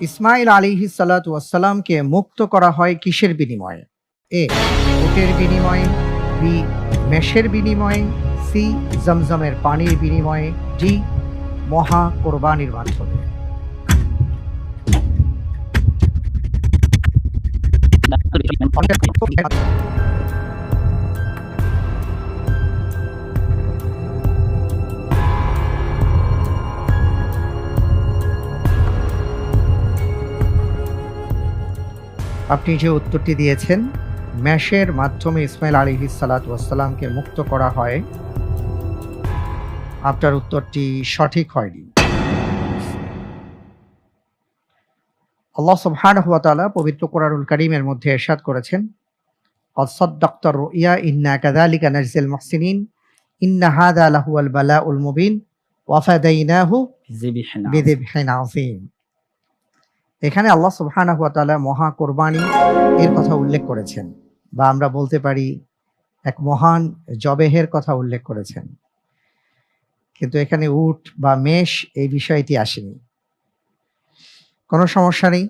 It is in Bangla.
ইসমাইল আলিহি ওয়াসালামকে মুক্ত করা হয় কিসের বিনিময়ে? এ উটের বিনিময়ে, বি মেষের বিনিময়ে, সি, জমজমের পানির বিনিময়ে, ডি, মহা কোরবানির মাধ্যমে। আপনি যে উত্তরটি দিয়েছেন ম্যাশের মাধ্যমে ইসমাইল আলী সালাত ওয়াসালামকে মুক্ত করা হয় আপনার উত্তরটি সঠিক হয়নি। আল্লাহ সুবহান পবিত্র কোরআনুল করিমের মধ্যে এরশাদ করেছেন অসদ্দক্তর রুইয়া ইন্না কাদালিকা নাজিল মহসিনিন ইন্না হাদা আলাহু আল বালা উল মুবিন ওয়াফাদাইনাহু বিদিবহিন এখানে আল্লাহ সুবহানাহু ওয়া তাআলা মহা কোরবানি এর কথা উল্লেখ করেছেন বা আমরা বলতে পারি এক মহান জবেহের কথা উল্লেখ করেছেন। কিন্তু এখানে উট বা মেষ এই বিষয়টি আসেনি। কোনো সমস্যা নেই?